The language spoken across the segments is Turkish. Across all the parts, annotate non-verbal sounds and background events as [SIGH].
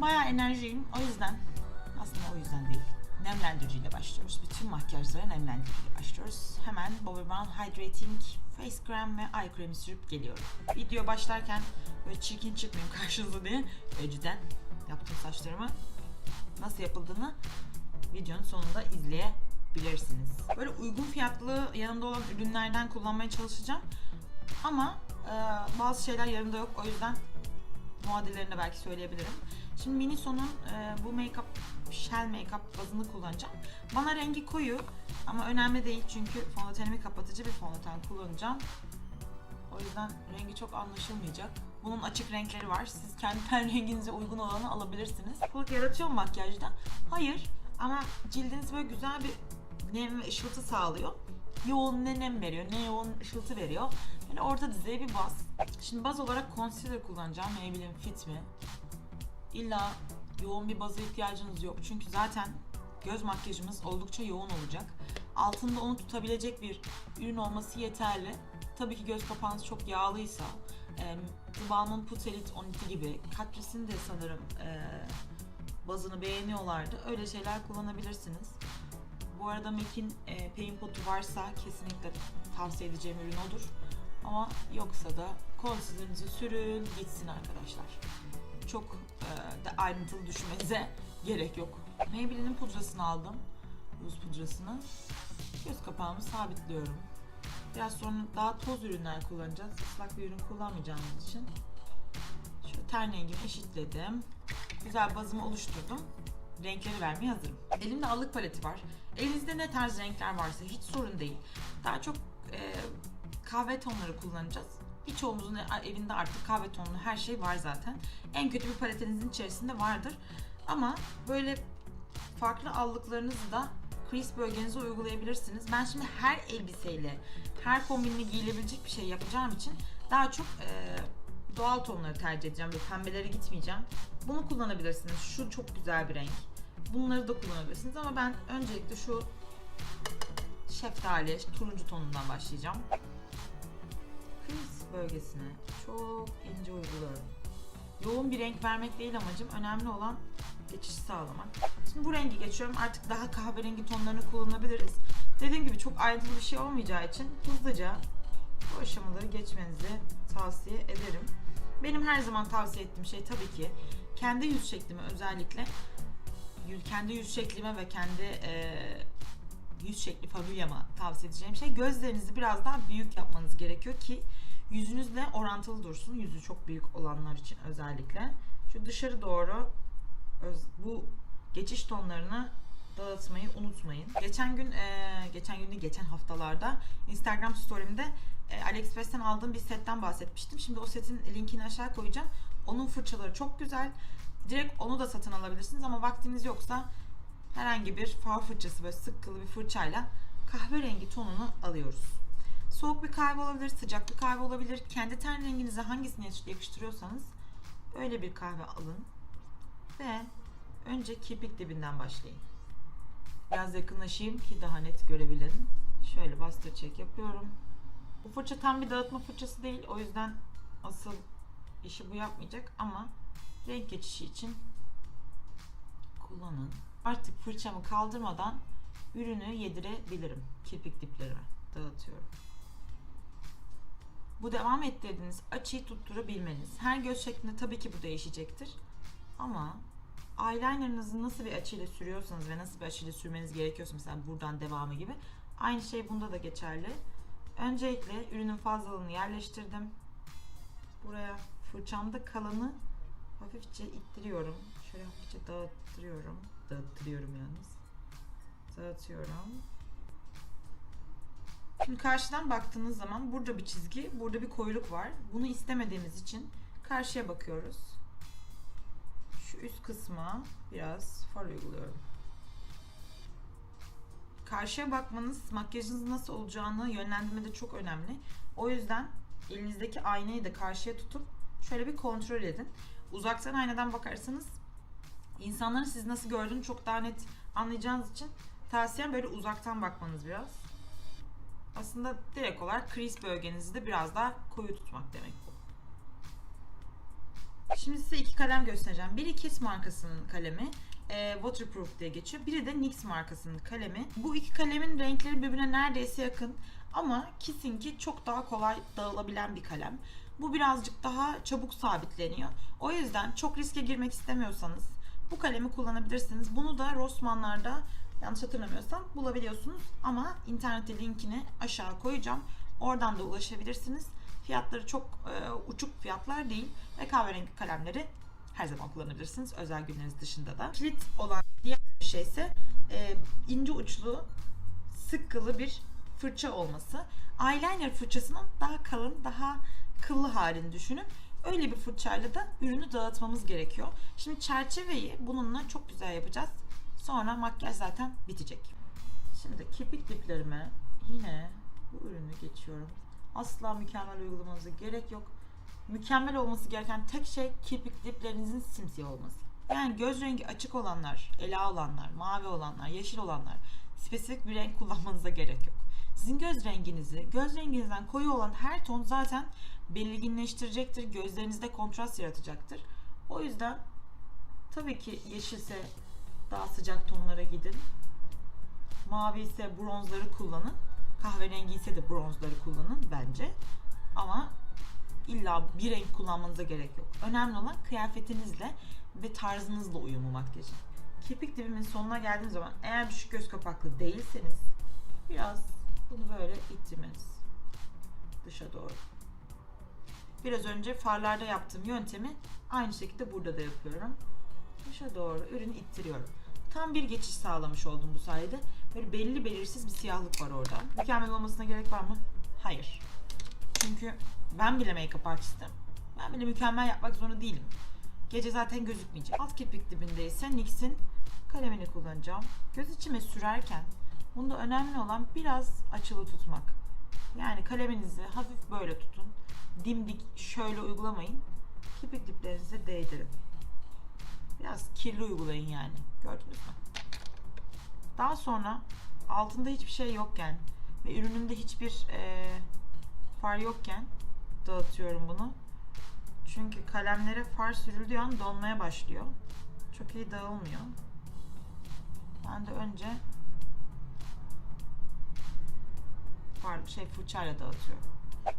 Bayağı enerjiyim. O yüzden aslında o yüzden değil. Nemlendiriciyle başlıyoruz. Bütün makyajlara nemlendiriciyle başlıyoruz. Hemen Bobbi Brown Hydrating Face Krem ve Eye Kremi sürüp geliyorum. Video başlarken böyle çirkin çıkmayayım [LAUGHS] karşınıza diye önceden yaptım saçlarımı. Nasıl yapıldığını videonun sonunda izleyebilirsiniz. Böyle uygun fiyatlı yanımda olan ürünlerden kullanmaya çalışacağım. Ama e, bazı şeyler yanımda yok. O yüzden muadillerini belki söyleyebilirim. Şimdi Miniso'nun e, bu make-up, shell make-up bazını kullanacağım. Bana rengi koyu ama önemli değil çünkü fondötenimi kapatıcı bir fondöten kullanacağım. O yüzden rengi çok anlaşılmayacak. Bunun açık renkleri var. Siz kendi ten [LAUGHS] renginize uygun olanı alabilirsiniz. Kılık yaratıyor mu makyajda? Hayır. Ama cildiniz böyle güzel bir nem ve ışıltı sağlıyor. Yoğun ne nem veriyor, ne yoğun ışıltı veriyor. Böyle orta düzey bir baz. Şimdi baz olarak concealer kullanacağım. Maybelline Fit Me. İlla yoğun bir baza ihtiyacınız yok. Çünkü zaten göz makyajımız oldukça yoğun olacak. Altında onu tutabilecek bir ürün olması yeterli. Tabii ki göz kapağınız çok yağlıysa, e, Balmain Put Elite 12 gibi, Catrice'in de sanırım e, bazını beğeniyorlardı. Öyle şeyler kullanabilirsiniz. Bu arada MAC'in e, Pain Pot'u varsa kesinlikle tavsiye edeceğim ürün odur. Ama yoksa da concealer'ınızı sürün gitsin arkadaşlar. Çok e, ayrıntılı düşünmenize gerek yok. Maybelline'in pudrasını aldım. Ruz pudrasını. Göz kapağımı sabitliyorum. Biraz sonra daha toz ürünler kullanacağız. Islak bir ürün kullanmayacağımız için. Şöyle ten rengimi eşitledim. Güzel bazımı oluşturdum. Renkleri vermeye hazırım. Elimde allık paleti var. Elinizde ne tarz renkler varsa hiç sorun değil. Daha çok e, kahve tonları kullanacağız. Birçoğumuzun evinde artık kahve tonlu her şey var zaten. En kötü bir paletinizin içerisinde vardır. Ama böyle farklı allıklarınızı da crease bölgenize uygulayabilirsiniz. Ben şimdi her elbiseyle, her kombinle giyilebilecek bir şey yapacağım için daha çok e, doğal tonları tercih edeceğim. Böyle pembelere gitmeyeceğim. Bunu kullanabilirsiniz. Şu çok güzel bir renk. Bunları da kullanabilirsiniz ama ben öncelikle şu şeftali, turuncu tonundan başlayacağım. Crease bölgesine çok ince uyguluyorum. Yoğun bir renk vermek değil amacım. Önemli olan geçişi sağlamak. Şimdi bu rengi geçiyorum. Artık daha kahverengi tonlarını kullanabiliriz. Dediğim gibi çok ayrıntılı bir şey olmayacağı için hızlıca bu aşamaları geçmenizi tavsiye ederim. Benim her zaman tavsiye ettiğim şey tabii ki kendi yüz şeklime özellikle kendi yüz şeklime ve kendi e, yüz şekli familyama tavsiye edeceğim şey gözlerinizi biraz daha büyük yapmanız gerekiyor ki yüzünüzle orantılı dursun. Yüzü çok büyük olanlar için özellikle. Şu dışarı doğru bu geçiş tonlarını dağıtmayı unutmayın. Geçen gün, e, geçen gün değil, geçen haftalarda Instagram story'imde e, AliExpress'ten aldığım bir setten bahsetmiştim. Şimdi o setin linkini aşağı koyacağım. Onun fırçaları çok güzel. Direkt onu da satın alabilirsiniz ama vaktiniz yoksa herhangi bir far fırçası böyle sıkkılı bir fırçayla kahverengi tonunu alıyoruz. Soğuk bir kahve olabilir, sıcak bir kahve olabilir. Kendi ten renginize hangisini yakıştırıyorsanız öyle bir kahve alın. Ve önce kirpik dibinden başlayın. Biraz yakınlaşayım ki daha net görebilin. Şöyle bastır çek yapıyorum. Bu fırça tam bir dağıtma fırçası değil. O yüzden asıl işi bu yapmayacak ama renk geçişi için kullanın. Artık fırçamı kaldırmadan ürünü yedirebilirim. Kirpik diplerime dağıtıyorum. Bu devam ettirdiğiniz açıyı tutturabilmeniz. Her göz şeklinde tabii ki bu değişecektir. Ama eyelinerınızı nasıl bir açıyla sürüyorsanız ve nasıl bir açıyla sürmeniz gerekiyorsa mesela buradan devamı gibi aynı şey bunda da geçerli. Öncelikle ürünün fazlalığını yerleştirdim. Buraya fırçamda kalanı hafifçe ittiriyorum. Şöyle hafifçe dağıttırıyorum. Dağıttırıyorum yalnız. Dağıtıyorum. Şimdi karşıdan baktığınız zaman burada bir çizgi, burada bir koyuluk var. Bunu istemediğimiz için karşıya bakıyoruz. Şu üst kısma biraz far uyguluyorum. Karşıya bakmanız makyajınız nasıl olacağını yönlendirmede çok önemli. O yüzden elinizdeki aynayı da karşıya tutup şöyle bir kontrol edin. Uzaktan aynadan bakarsanız insanların sizi nasıl gördüğünü çok daha net anlayacağınız için tavsiyem böyle uzaktan bakmanız biraz. Aslında direkt olarak crease bölgenizi de biraz daha koyu tutmak demek. Şimdi size iki kalem göstereceğim. Biri Kiss markasının kalemi. e, waterproof diye geçiyor. Biri de NYX markasının kalemi. Bu iki kalemin renkleri birbirine neredeyse yakın. Ama Kiss'inki çok daha kolay dağılabilen bir kalem. Bu birazcık daha çabuk sabitleniyor. O yüzden çok riske girmek istemiyorsanız bu kalemi kullanabilirsiniz. Bunu da Rossmann'larda yanlış hatırlamıyorsam bulabiliyorsunuz. Ama internette linkini aşağı koyacağım. Oradan da ulaşabilirsiniz. Fiyatları çok e, uçuk fiyatlar değil ve kahverengi kalemleri her zaman kullanabilirsiniz. Özel günleriniz dışında da. Kilit olan diğer bir şey ise e, ince uçlu sıkkılı bir fırça olması. Eyeliner fırçasının daha kalın, daha kıllı halini düşünün. Öyle bir fırçayla da ürünü dağıtmamız gerekiyor. Şimdi çerçeveyi bununla çok güzel yapacağız. Sonra makyaj zaten bitecek. Şimdi kirpik diplerime yine bu ürünü geçiyorum. Asla mükemmel uygulamanıza gerek yok. Mükemmel olması gereken tek şey kirpik diplerinizin simsiyah olması. Yani göz rengi açık olanlar, ela olanlar, mavi olanlar, yeşil olanlar spesifik bir renk kullanmanıza gerek yok. Sizin göz renginizi, göz renginizden koyu olan her ton zaten belirginleştirecektir. Gözlerinizde kontrast yaratacaktır. O yüzden tabii ki yeşilse daha sıcak tonlara gidin. Mavi ise bronzları kullanın. Kahverengi ise de bronzları kullanın bence. Ama illa bir renk kullanmanıza gerek yok. Önemli olan kıyafetinizle ve tarzınızla uyumu makyajın. Kirpik dibimin sonuna geldiğim zaman eğer düşük göz kapaklı değilseniz biraz bunu böyle ittirmeniz dışa doğru. Biraz önce farlarda yaptığım yöntemi aynı şekilde burada da yapıyorum. Dışa doğru ürünü ittiriyorum. Tam bir geçiş sağlamış oldum bu sayede. Böyle belli belirsiz bir siyahlık var orada. Mükemmel olmasına gerek var mı? Hayır. Çünkü ben bile make-up artistim. Ben bile mükemmel yapmak zorunda değilim. Gece zaten gözükmeyecek. Alt kirpik dibindeyse NYX'in kalemini kullanacağım. Göz içime sürerken bunda önemli olan biraz açılı tutmak. Yani kaleminizi hafif böyle tutun. Dimdik şöyle uygulamayın. Kirpik diplerinize değdirin. Biraz kirli uygulayın yani. Gördünüz mü? Daha sonra altında hiçbir şey yokken ve ürünümde hiçbir eee, far yokken dağıtıyorum bunu. Çünkü kalemlere far sürüldüğü an donmaya başlıyor. Çok iyi dağılmıyor. Ben de önce far şey fırçayla dağıtıyorum.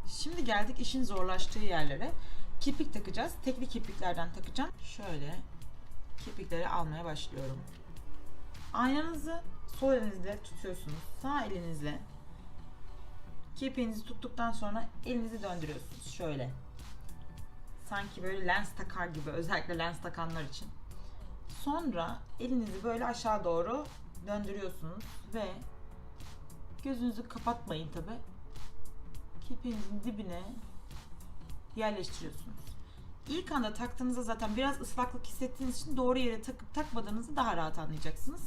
Şimdi geldik işin zorlaştığı yerlere. Kirpik takacağız. Tekli kirpiklerden takacağım. Şöyle kirpikleri almaya başlıyorum. Aynanızı sol elinizle tutuyorsunuz. Sağ elinizle kirpiğinizi tuttuktan sonra elinizi döndürüyorsunuz. Şöyle. Sanki böyle lens takar gibi özellikle lens takanlar için. Sonra elinizi böyle aşağı doğru döndürüyorsunuz ve gözünüzü kapatmayın tabi. Kirpiğinizin dibine yerleştiriyorsunuz. İlk anda taktığınızda zaten biraz ıslaklık hissettiğiniz için doğru yere takıp takmadığınızı daha rahat anlayacaksınız.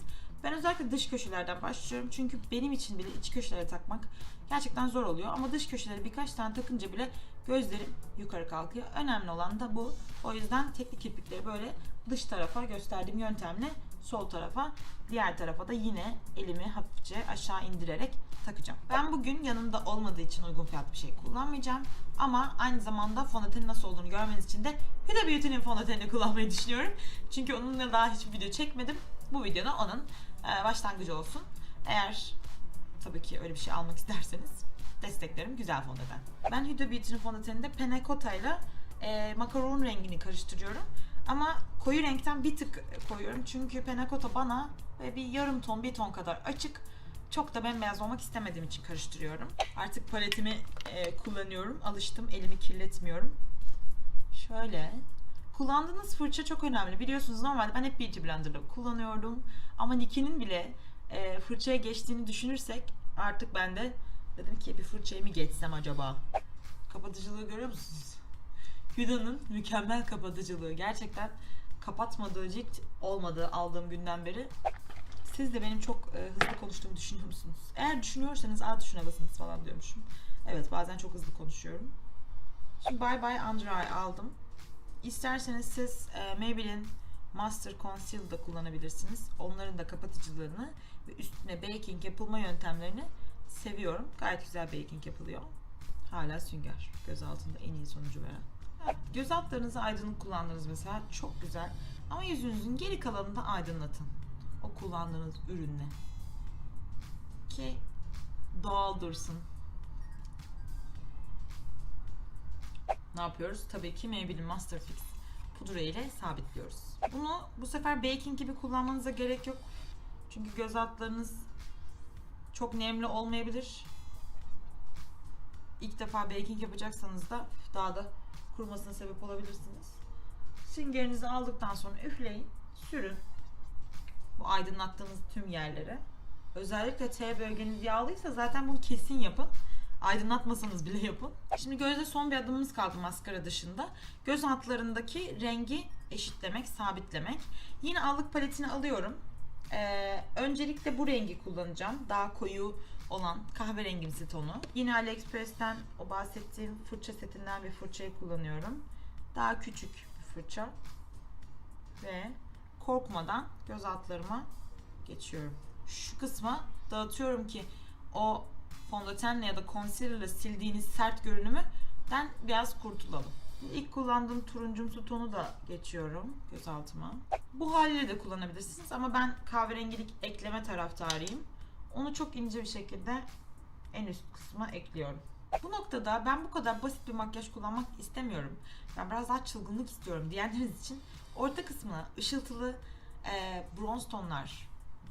Ben özellikle dış köşelerden başlıyorum çünkü benim için bile iç köşelere takmak gerçekten zor oluyor. Ama dış köşeleri birkaç tane takınca bile gözlerim yukarı kalkıyor. Önemli olan da bu. O yüzden tekli kirpikleri böyle dış tarafa gösterdiğim yöntemle sol tarafa, diğer tarafa da yine elimi hafifçe aşağı indirerek takacağım. Ben bugün yanımda olmadığı için uygun fiyat bir şey kullanmayacağım. Ama aynı zamanda fondötenin nasıl olduğunu görmeniz için de Huda Beauty'nin fondötenini kullanmayı düşünüyorum. Çünkü onunla daha hiçbir video çekmedim. Bu videoda onun e, başlangıcı olsun. Eğer tabii ki öyle bir şey almak isterseniz desteklerim güzel fondöten. Ben Huda Beauty'nin fondöteninde Penne Cotta ile e, makaron rengini karıştırıyorum. Ama koyu renkten bir tık koyuyorum. Çünkü Penne Cotta bana böyle bir yarım ton, bir ton kadar açık. Çok da bembeyaz olmak istemediğim için karıştırıyorum. Artık paletimi e, kullanıyorum. Alıştım. Elimi kirletmiyorum. Şöyle. Kullandığınız fırça çok önemli. Biliyorsunuz normalde ben hep Beauty Blender'da kullanıyordum. Ama Nikki'nin bile e, fırçaya geçtiğini düşünürsek artık ben de dedim ki bir fırçayı mı geçsem acaba? Kapatıcılığı görüyor musunuz? Huda'nın mükemmel kapatıcılığı. Gerçekten kapatmadığı cilt olmadığı aldığım günden beri. Siz de benim çok e, hızlı konuştuğumu düşünüyor musunuz? Eğer düşünüyorsanız A tuşuna basınız falan diyormuşum. Evet bazen çok hızlı konuşuyorum. Şimdi Bye Bye Under Eye aldım. İsterseniz siz e, Maybelline Master Conceal da kullanabilirsiniz. Onların da kapatıcılığını ve üstüne baking yapılma yöntemlerini seviyorum. Gayet güzel baking yapılıyor. Hala sünger. Göz altında en iyi sonucu veren. Göz altlarınızı aydınlık kullandınız mesela çok güzel. Ama yüzünüzün geri kalanını da aydınlatın. O kullandığınız ürünle. Ki doğal dursun. Ne yapıyoruz? Tabii ki Maybelline Masterfix pudra ile sabitliyoruz. Bunu bu sefer baking gibi kullanmanıza gerek yok. Çünkü göz altlarınız çok nemli olmayabilir. İlk defa baking yapacaksanız da daha da kurumasına sebep olabilirsiniz. Süngerinizi aldıktan sonra üfleyin, sürün. Bu aydınlattığınız tüm yerlere. Özellikle T bölgeniz yağlıysa zaten bunu kesin yapın. Aydınlatmasanız bile yapın. Şimdi gözde son bir adımımız kaldı maskara dışında. Göz altlarındaki rengi eşitlemek, sabitlemek. Yine allık paletini alıyorum. Ee, öncelikle bu rengi kullanacağım. Daha koyu olan kahverengimsi tonu. Yine AliExpress'ten o bahsettiğim fırça setinden bir fırçayı kullanıyorum. Daha küçük bir fırça. Ve korkmadan göz altlarıma geçiyorum. Şu kısma dağıtıyorum ki o fondötenle ya da concealer'la sildiğiniz sert görünümüden biraz kurtulalım. İlk kullandığım turuncumsu tonu da geçiyorum göz altıma. Bu haliyle de kullanabilirsiniz ama ben kahverengilik ekleme taraftarıyım. Onu çok ince bir şekilde en üst kısma ekliyorum. Bu noktada ben bu kadar basit bir makyaj kullanmak istemiyorum. Ben biraz daha çılgınlık istiyorum diyenleriniz için orta kısmına ışıltılı e, bronz tonlar,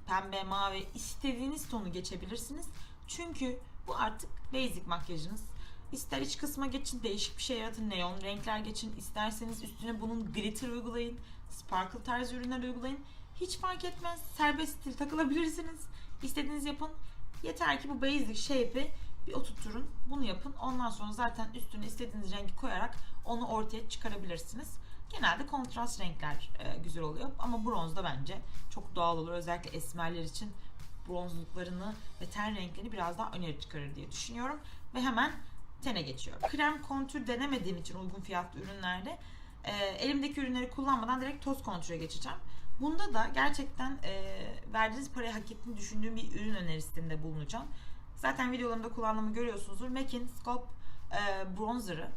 pembe, mavi istediğiniz tonu geçebilirsiniz. Çünkü bu artık basic makyajınız. İster iç kısma geçin, değişik bir şey yaratın, neon renkler geçin. İsterseniz üstüne bunun glitter uygulayın, sparkle tarzı ürünler uygulayın. Hiç fark etmez. Serbest stil takılabilirsiniz. İstediğiniz yapın. Yeter ki bu basic shape'i bir oturtturun. Bunu yapın. Ondan sonra zaten üstüne istediğiniz rengi koyarak onu ortaya çıkarabilirsiniz. Genelde kontrast renkler e, güzel oluyor ama bronz da bence çok doğal olur. Özellikle esmerler için bronzluklarını ve ten renklerini biraz daha öne çıkarır diye düşünüyorum. Ve hemen tene geçiyorum. Krem kontür denemediğim için uygun fiyatlı ürünlerde e, elimdeki ürünleri kullanmadan direkt toz kontüre geçeceğim. Bunda da gerçekten e, verdiğiniz parayı hak ettiğini düşündüğüm bir ürün önerisinde bulunacağım. Zaten videolarımda kullandığımı görüyorsunuzdur. MAC'in Sculpt e, Bronzer'ı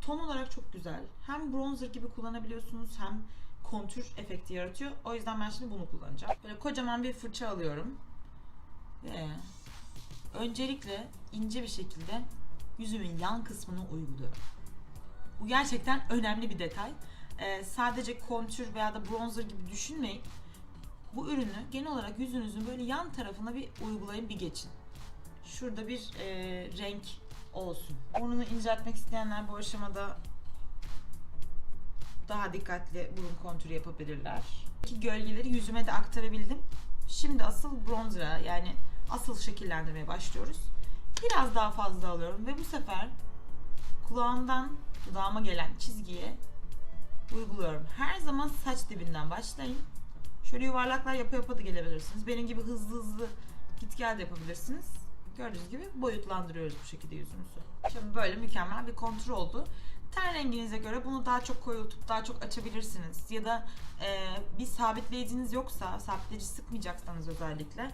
ton olarak çok güzel. Hem bronzer gibi kullanabiliyorsunuz hem kontür efekti yaratıyor. O yüzden ben şimdi bunu kullanacağım. Böyle kocaman bir fırça alıyorum. Ve öncelikle ince bir şekilde yüzümün yan kısmını uyguluyorum. Bu gerçekten önemli bir detay. Ee, sadece kontür veya da bronzer gibi düşünmeyin. Bu ürünü genel olarak yüzünüzün böyle yan tarafına bir uygulayın bir geçin. Şurada bir e, renk olsun. Burnunu inceltmek isteyenler bu aşamada daha dikkatli burun kontürü yapabilirler. Ki gölgeleri yüzüme de aktarabildim. Şimdi asıl bronzera yani asıl şekillendirmeye başlıyoruz. Biraz daha fazla alıyorum ve bu sefer kulağımdan dudağıma gelen çizgiye uyguluyorum. Her zaman saç dibinden başlayın. Şöyle yuvarlaklar yapa yapa da gelebilirsiniz. Benim gibi hızlı hızlı git gel de yapabilirsiniz. Gördüğünüz gibi boyutlandırıyoruz bu şekilde yüzümüzü. Şimdi böyle mükemmel bir kontrol oldu. Ten renginize göre bunu daha çok koyultup daha çok açabilirsiniz. Ya da e, bir sabitleyiciniz yoksa, sabitleyici sıkmayacaksanız özellikle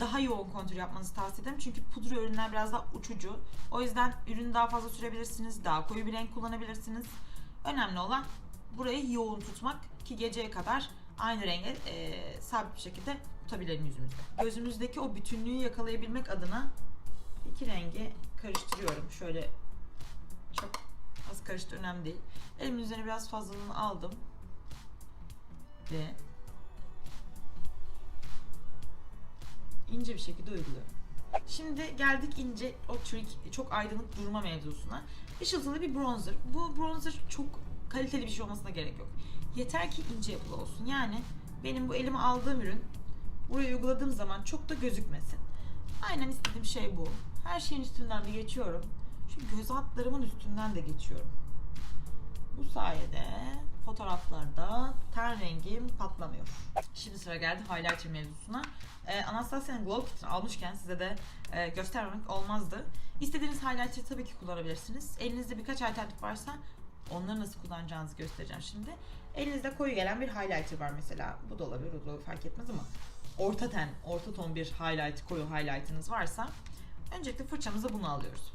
daha yoğun kontür yapmanızı tavsiye ederim. Çünkü pudra ürünler biraz daha uçucu. O yüzden ürünü daha fazla sürebilirsiniz. Daha koyu bir renk kullanabilirsiniz. Önemli olan burayı yoğun tutmak ki geceye kadar aynı renge e, sabit bir şekilde tutabilelim yüzümüzde. Gözümüzdeki o bütünlüğü yakalayabilmek adına iki rengi karıştırıyorum. Şöyle çok az karıştı önemli değil. Elimin üzerine biraz fazlalığını aldım. Ve ince bir şekilde uyguluyorum. Şimdi geldik ince o trick çok aydınlık durma mevzusuna. Işıltılı bir bronzer. Bu bronzer çok kaliteli bir şey olmasına gerek yok. Yeter ki ince yapılı olsun. Yani benim bu elime aldığım ürün buraya uyguladığım zaman çok da gözükmesin. Aynen istediğim şey bu. Her şeyin üstünden de geçiyorum. Şu göz altlarımın üstünden de geçiyorum. Bu sayede fotoğraflarda ten rengim patlamıyor. Şimdi sıra geldi highlighter mevzusuna. Ee, Anastasia'nın Glow Kit'ini almışken size de e, göstermemek olmazdı. İstediğiniz highlighter'ı tabii ki kullanabilirsiniz. Elinizde birkaç alternatif varsa onları nasıl kullanacağınızı göstereceğim şimdi. Elinizde koyu gelen bir highlighter var mesela. Bu da olabilir, bu da fark etmez ama orta ten, orta ton bir highlight, koyu highlight'ınız varsa öncelikle fırçamıza bunu alıyoruz.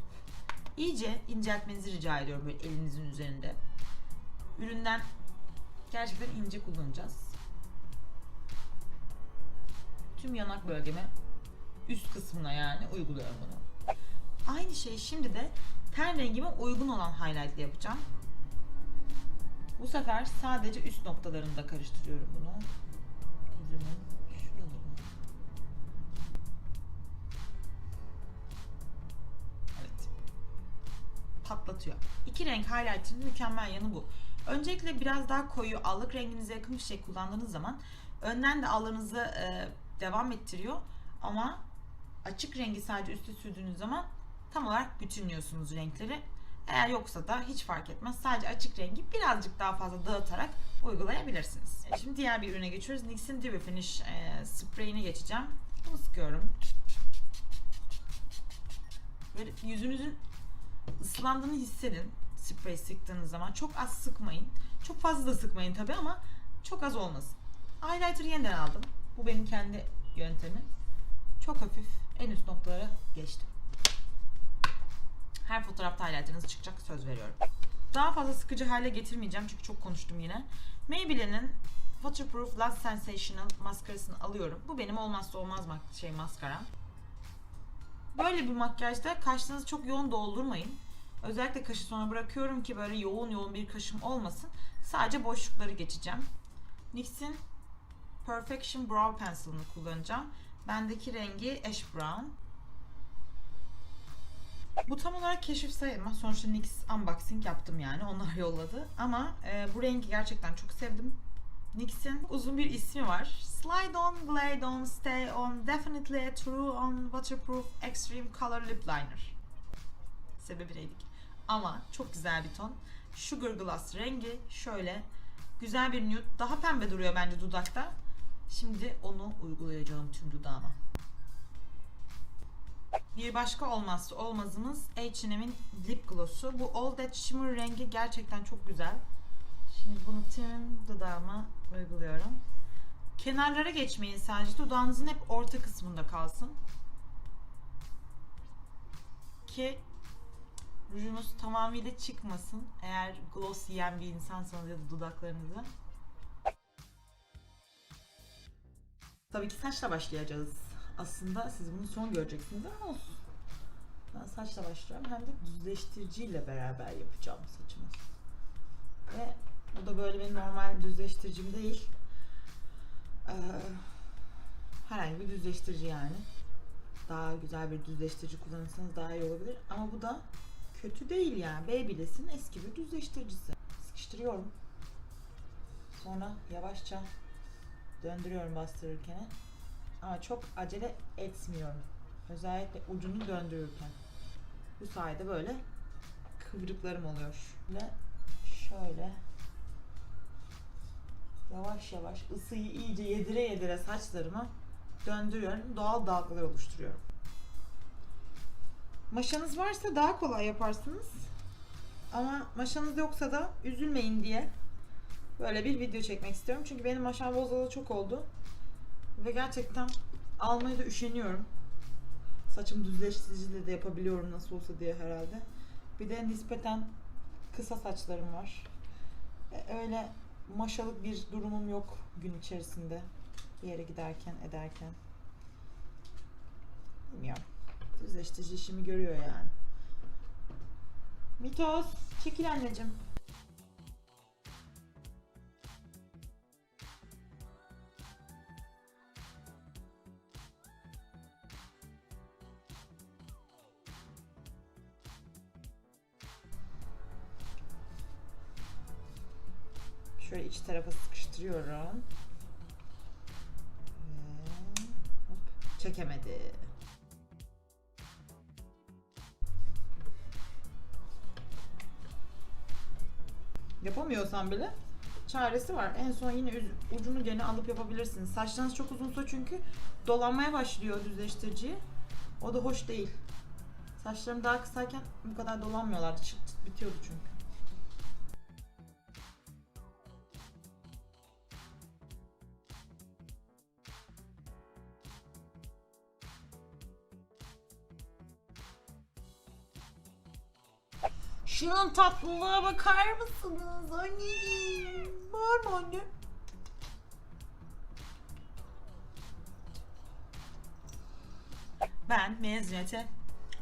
İyice inceltmenizi rica ediyorum böyle elinizin üzerinde. üründen gerçekten ince kullanacağız. Tüm yanak bölgeme üst kısmına yani uyguluyorum bunu. Aynı şeyi şimdi de ten rengime uygun olan highlight yapacağım. Bu sefer sadece üst noktalarında karıştırıyorum bunu. Yüzümün şuralarını. Evet. Patlatıyor. İki renk highlighter'ın mükemmel yanı bu. Öncelikle biraz daha koyu allık renginize yakın bir şey kullandığınız zaman önden de allığınızı e, devam ettiriyor ama açık rengi sadece üste sürdüğünüz zaman tam olarak bütünlüyorsunuz renkleri. Eğer yoksa da hiç fark etmez. Sadece açık rengi birazcık daha fazla dağıtarak uygulayabilirsiniz. E, Şimdi diğer bir ürüne geçiyoruz. NYX'in Dewy Finish e, spreyine geçeceğim. Bunu sıkıyorum. Böyle yüzünüzün ıslandığını hissedin sprey sıktığınız zaman. Çok az sıkmayın. Çok fazla da sıkmayın tabi ama çok az olmasın. Highlighter yeniden aldım. Bu benim kendi yöntemim. Çok hafif en üst noktalara geçtim. Her fotoğrafta highlighter'ınız çıkacak söz veriyorum. Daha fazla sıkıcı hale getirmeyeceğim çünkü çok konuştum yine. Maybelline'in Waterproof Last Sensational maskarasını alıyorum. Bu benim olmazsa olmaz şey maskaram. Böyle bir makyajda kaşlarınızı çok yoğun doldurmayın. Özellikle kaşı sonra bırakıyorum ki böyle yoğun yoğun bir kaşım olmasın. Sadece boşlukları geçeceğim. NYX'in Perfection Brow Pencil'ını kullanacağım. Bendeki rengi Ash Brown. Bu tam olarak keşif sayılmaz. Sonuçta NYX unboxing yaptım yani. Onlar [LAUGHS] yolladı. Ama e, bu rengi gerçekten çok sevdim. NYX'in uzun bir ismi var. Slide on, glide on, stay on, definitely true on, waterproof, extreme color lip liner. Sebebi neydi ki? Ama çok güzel bir ton. Sugar Glass rengi şöyle güzel bir nude. Daha pembe duruyor bence dudakta. Şimdi onu uygulayacağım tüm dudağıma. Bir başka olmazsa olmazımız H&M'in lip gloss'u. Bu All That Shimmer rengi gerçekten çok güzel. Şimdi bunu tüm dudağıma uyguluyorum. Kenarlara geçmeyin sadece. Dudağınızın hep orta kısmında kalsın. Ki rujunuz tamamıyla çıkmasın. Eğer gloss yiyen bir insansanız ya da dudaklarınızı. Tabii ki saçla başlayacağız. Aslında siz bunu son göreceksiniz ama olsun. Ben saçla başlıyorum hem de düzleştiriciyle beraber yapacağım saçımı. Ve bu da böyle benim normal düzleştiricim değil. Ee, herhangi bir düzleştirici yani. Daha güzel bir düzleştirici kullanırsanız daha iyi olabilir. Ama bu da kötü değil yani. Babyliss'in eski bir düzleştiricisi. Sıkıştırıyorum. Sonra yavaşça döndürüyorum bastırırken. Ama çok acele etmiyorum. Özellikle ucunu döndürürken. Bu sayede böyle kıvrıklarım oluyor. Ve şöyle yavaş yavaş ısıyı iyice yedire yedire saçlarımı döndürüyorum. Doğal dalgalar oluşturuyorum. Maşanız varsa daha kolay yaparsınız. Ama maşanız yoksa da üzülmeyin diye böyle bir video çekmek istiyorum. Çünkü benim maşam bozalı çok oldu. Ve gerçekten almaya da üşeniyorum. Saçım düzleştiriciyle de yapabiliyorum nasıl olsa diye herhalde. Bir de nispeten kısa saçlarım var. E, Öyle maşalık bir durumum yok gün içerisinde. Bir yere giderken ederken. Bilmiyorum. Düzleştirici işimi görüyor yani. Mitos, çekil anneciğim. Şöyle iç tarafa sıkıştırıyorum. Ve hop, çekemedi. Yapamıyorsan bile çaresi var. En son yine ucunu gene alıp yapabilirsiniz. Saçlarınız çok uzunsa çünkü dolanmaya başlıyor düzleştirici. O da hoş değil. Saçlarım daha kısayken bu kadar dolanmıyorlardı. Çıt çıt bitiyordu çünkü. Şunun tatlılığa bakar mısınız? Anneciğim. Var mı anne? Ben mezuniyete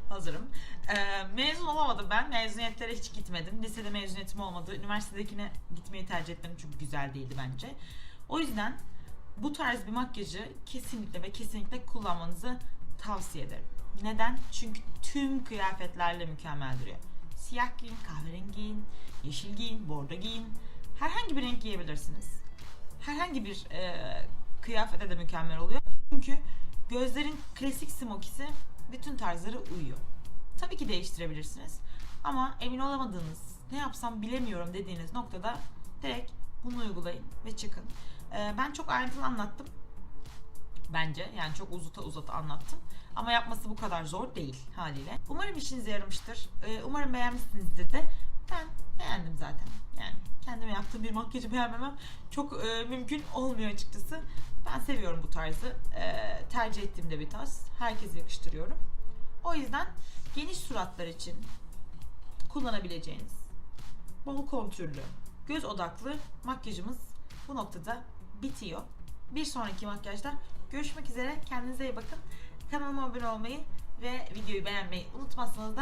hazırım. Ee, mezun olamadım ben. Mezuniyetlere hiç gitmedim. Lisede mezuniyetim olmadı. Üniversitedekine gitmeyi tercih etmedim çünkü güzel değildi bence. O yüzden bu tarz bir makyajı kesinlikle ve kesinlikle kullanmanızı tavsiye ederim. Neden? Çünkü tüm kıyafetlerle mükemmel duruyor. Siyah giyin, kahverengi giyin, yeşil giyin, bordo giyin. Herhangi bir renk giyebilirsiniz. Herhangi bir e, kıyafete de mükemmel oluyor. Çünkü gözlerin klasik smokisi bütün tarzlara uyuyor. Tabii ki değiştirebilirsiniz. Ama emin olamadığınız, ne yapsam bilemiyorum dediğiniz noktada direkt bunu uygulayın ve çıkın. Ee, ben çok ayrıntılı anlattım. Bence yani çok uzata uzata anlattım. Ama yapması bu kadar zor değil haliyle. Umarım işinize yaramıştır. Ee, umarım beğenmişsinizdir de. Ben beğendim zaten. Yani kendime yaptığım bir makyajı beğenmemem çok e, mümkün olmuyor açıkçası. Ben seviyorum bu tarzı. Ee, tercih ettiğim de bir tarz. Herkese yakıştırıyorum. O yüzden geniş suratlar için kullanabileceğiniz bol kontürlü, göz odaklı makyajımız bu noktada bitiyor. Bir sonraki makyajda görüşmek üzere. Kendinize iyi bakın. Kanalıma abone olmayı ve videoyu beğenmeyi unutmazsanız da